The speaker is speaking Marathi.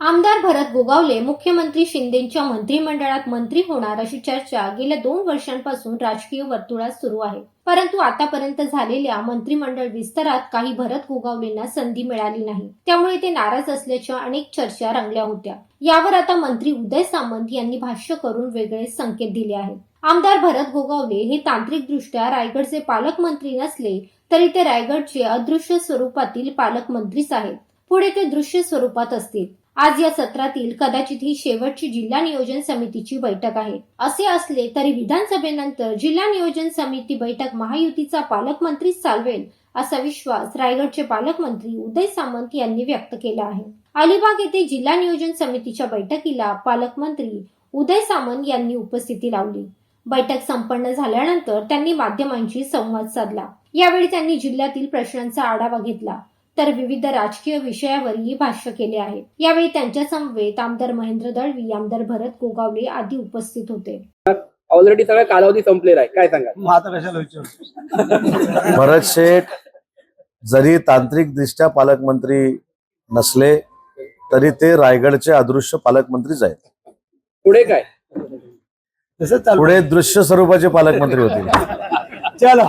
आमदार भरत गोगावले मुख्यमंत्री शिंदेच्या मंत्रिमंडळात मंत्री होणार अशी चर्चा गेल्या दोन वर्षांपासून राजकीय वर्तुळात सुरू आहे. परंतु आतापर्यंत झालेल्या मंत्रिमंडळ विस्तारात काही भरत गोगावलेंना संधी मिळाली नाही. त्यामुळे ते नाराज असल्याच्या अनेक चर्चा रंगल्या होत्या. यावर आता मंत्री उदय सामंत यांनी भाष्य करून वेगळे संकेत दिले आहेत. आमदार भरत गोगावले हे तांत्रिकदृष्ट्या रायगडचे पालकमंत्री नसले तरी ते रायगडचे अदृश्य स्वरूपातील पालकमंत्रीच आहेत. पुढे ते दृश्य स्वरूपात असतील. आज या सत्रातील कदाचित ही शेवटची जिल्हा नियोजन समितीची बैठक आहे. असे असले तरी विधानसभेनंतर जिल्हा नियोजन समिती बैठक महायुतीचा पालकमंत्रीच चालवेल असा विश्वास रायगडचे पालकमंत्री उदय सामंत यांनी व्यक्त केला आहे. अलिबाग येथे जिल्हा नियोजन समितीच्या बैठकीला पालकमंत्री उदय सामंत यांनी उपस्थिती लावली. बैठक संपन्न झाल्यानंतर त्यांनी माध्यमांशी संवाद साधला. यावेळी त्यांनी जिल्ह्यातील प्रश्नांचा आढावा घेतला. तर विविध राजकीय विषयावरही भाष्य केले आहे यावेळी त्यांच्या समवेत आमदार महेंद्र दळवी आमदार भरत गोगावले आदी उपस्थित होते. ऑलरेडी सगळा कालावधी संपलेला आहे. काय सांगा आता कशाला भरत शेठ जरी तांत्रिक दृष्ट्या पालकमंत्री नसले तरी ते रायगडचे अदृश्य पालकमंत्रीच आहेत. पुढे काय? पुढे दृश्य स्वरूपाचे पालकमंत्री होतील. चला.